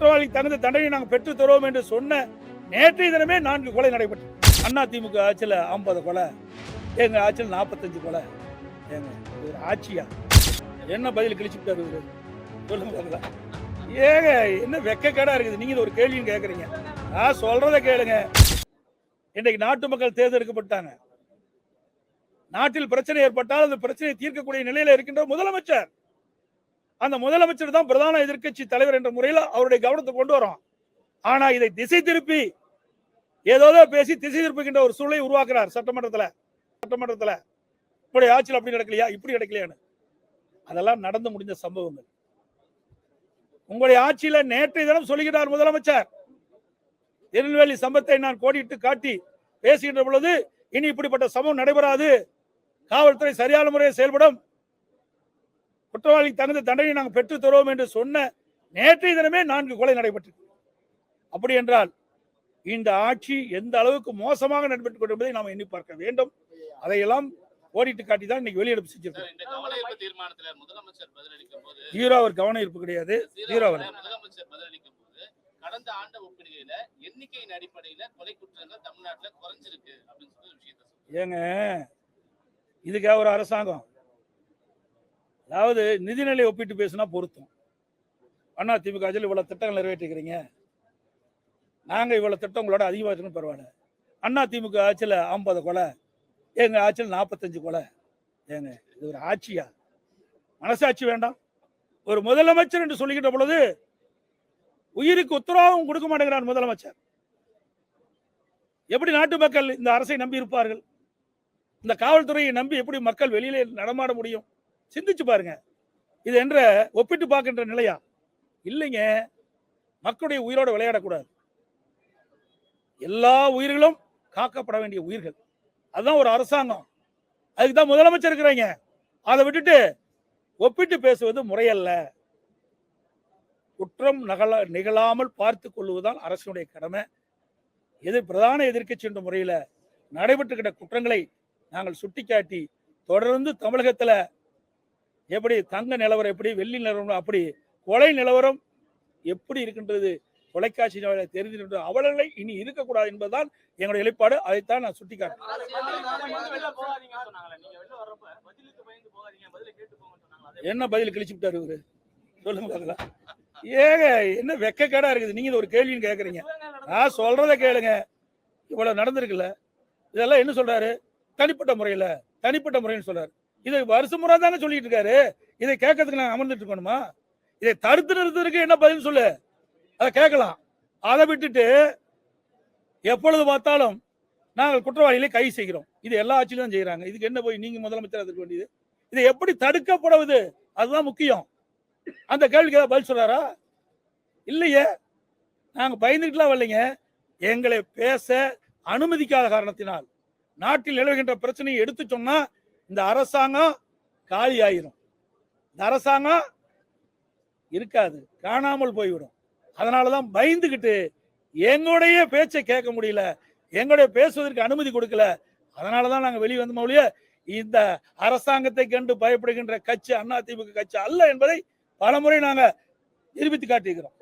குற்றவாளி தகுந்த தண்டனை நாங்கள் பெற்று தருவோம் என்று சொன்ன நேற்றைய தினமே நான்கு கொலை நடைபெற்றது அண்ணா திமுக ஆட்சியில் ஐம்பது கொலை எங்க ஆட்சியில் நாற்பத்தஞ்சு கொலை. ஏங்க ஒரு ஆட்சியா? என்ன பதில் கிழிச்சுட்டாரு இவர்? சொல்லுங்க ஏங்க என்ன வெக்கக்கேடா இருக்குது? நீங்க ஒரு கேள்வியும் கேட்குறீங்க நான் சொல்றத கேளுங்க. இன்றைக்கு நாட்டு மக்கள் தேர்ந்தெடுக்கப்பட்டாங்க. நாட்டில் பிரச்சனை ஏற்பட்டால் அந்த பிரச்சனையை தீர்க்கக்கூடிய நிலையில இருக்கின்ற முதலமைச்சர். அந்த முதலமைச்சர் தான் பிரதான எதிர்க்கட்சி தலைவர் என்ற முறையில் அவருடைய கவனத்தை கொண்டு வரோம். ஆனா இதை திசை திருப்பி ஏதோதோ பேசி திசை திருப்புகின்ற ஒரு சூழலை உருவாக்குறார் சட்டமன்றத்தில். சட்டமன்றத்தில் இப்படி ஆட்சியில் அப்படி நடக்கலையா? இப்படி நடக்கலையான்னு. அதெல்லாம் நடந்து முடிந்த சம்பவங்கள். உங்களுடைய ஆட்சியில நேற்றைய தினம் சொல்லுகிறார் முதலமைச்சர். திருநெல்வேலி சம்பத்தை நான் கோடிட்டு காட்டி பேசுகின்ற பொழுது இனி இப்படிப்பட்ட சம்பவம் நடைபெறாது. காவல்துறை சரியான முறையில் செயல்படும். குற்றவாளி தகுந்த தண்டனை நாங்கள் பெற்று தருவோம் என்று சொன்ன நேற்றைய தினமே நான்கு கொலை நடைபெற்றது அப்படி என்றால் இந்த ஆட்சி எந்த அளவுக்கு மோசமாக நடைபெற்றுக் கொண்டிருப்பதை நாம் எண்ணி பார்க்க வேண்டும். அதையெல்லாம் ஓடிட்டு காட்டி தான் இன்னைக்கு வெளியெடுப்பு செஞ்சிருக்கோம். ஹீரோ அவர் கவன ஈர்ப்பு கிடையாது. ஹீரோ அவர் முதலமைச்சர் பதிலளிக்கும் போது கடந்த ஆண்டு ஒப்பிடுகையில எண்ணிக்கையின் அடிப்படையில கொலை குற்றங்கள் தமிழ்நாட்டுல குறைஞ்சிருக்கு அப்படின்னு சொல்லி ஒரு விஷயத்த சொல்றாரு. ஏங்க இதுக்காக ஒரு அரசாங்கம். அதாவது நிதிநிலை ஒப்பிட்டு பேசினா பொருத்தம். அண்ணா திமுக ஆட்சியில் இவ்வளோ திட்டங்கள் நிறைவேற்றிக்கிறீங்க நாங்கள் இவ்வளோ திட்டம் உங்களோட அதிகமாக இருக்குன்னு பரவாயில்ல. அண்ணா திமுக ஆட்சியில் ஐம்பது கொலை எங்கள் ஆட்சியில் நாற்பத்தஞ்சு கொலை. ஏங்க இது ஒரு ஆட்சியா? மனசாட்சி வேண்டாம். ஒரு முதலமைச்சர் என்று சொல்லிக்கிட்ட பொழுது உயிருக்கு உத்தரவாதம் கொடுக்க மாட்டேங்கிறார் முதலமைச்சர். எப்படி நாட்டு மக்கள் இந்த அரசை நம்பி இருப்பார்கள்? இந்த காவல்துறையை நம்பி எப்படி மக்கள் வெளியிலே நடமாட முடியும்? சிந்திச்சு பாருங்க. இது என்ற ஒப்பிட்டு பார்க்கின்ற நிலையா? இல்லைங்க. மக்களுடைய உயிரோடு விளையாடக்கூடாது. எல்லா உயிர்களும் காக்கப்பட வேண்டிய உயிர்கள். அதுதான் ஒரு அரசாங்கம். அதுக்கு தான் முதலமைச்சர் இருக்கிறீங்க. அதை விட்டுட்டு ஒப்பிட்டு பேசுவது முறையல்ல. குற்றம் நகல நிகழாமல் பார்த்து கொள்வதுதான் அரசினுடைய கடமை. எதிர் பிரதான எதிர்க்கட்சி என்ற முறையில் நடைபெற்றுக்கிட்ட குற்றங்களை நாங்கள் சுட்டிக்காட்டி தொடர்ந்து தமிழகத்தில் எப்படி தங்க நிலவரம் எப்படி வெள்ளி நிலவரம் அப்படி கொலை நிலவரம் எப்படி இருக்கின்றது தொலைக்காட்சி தெரிந்து அவலங்களை இனி இருக்கக்கூடாது என்பதுதான் எங்களுடைய நிலைப்பாடு. அதைத்தான் நான் சுட்டிக்காட்டேன் என்ன பதில் கிழிச்சு விட்டாரு இவரு? சொல்லுங்க பார்க்கலாம் ஏங்க என்ன வெக்கக்கேடா இருக்குது? நீங்க இது ஒரு கேள்வின்னு கேட்குறீங்க நான் சொல்றதை கேளுங்க. இவ்வளவு நடந்திருக்குல்ல. இதெல்லாம் என்ன சொல்றாரு? தனிப்பட்ட முறையில் தனிப்பட்ட முறைன்னு சொல்றாரு. இதை வருஷம் முறை தானே சொல்லிட்டு இருக்காரு. இதை கேட்கறதுக்கு நாங்கள் அமர்ந்துட்டு இருக்கணுமா? இதை தடுத்து நிறுத்ததுக்கு என்ன பதில் சொல்லு? அதை கேட்கலாம். அதை விட்டுட்டு எப்பொழுது பார்த்தாலும் நாங்கள் குற்றவாளிகளை கை செய்கிறோம். இது எல்லா ஆட்சியிலும் தான் செய்யறாங்க இதுக்கு என்ன போய் நீங்க முதலமைச்சர் இருக்க வேண்டியது? இதை எப்படி தடுக்கப்படுவது? அதுதான் முக்கியம். அந்த கேள்விக்கு ஏதாவது பதில் சொல்றாரா? இல்லையே. நாங்க பயந்துக்கலாம் வரலைங்க. எங்களை பேச அனுமதிக்காத காரணத்தினால் நாட்டில் நிலவுகின்ற பிரச்சனையை எடுத்து சொன்னா இந்த அரசாங்கம் காலி ஆயிரும் இந்த அரசாங்கம் இருக்காது காணாமல் போய்விடும். அதனால தான் பயந்துக்கிட்டு எங்களுடைய பேச்சை கேட்க முடியல எங்களுடைய பேசுவதற்கு அனுமதி கொடுக்கல. அதனால தான் நாங்கள் வெளியே வந்தோம் ஒழிய இந்த அரசாங்கத்தை கண்டு பயப்படுகின்ற கட்சி அண்ணா திமுக கட்சி அல்ல என்பதை பலமுறை நாங்கள் நிரூபித்து காட்டியிருக்கிறோம்.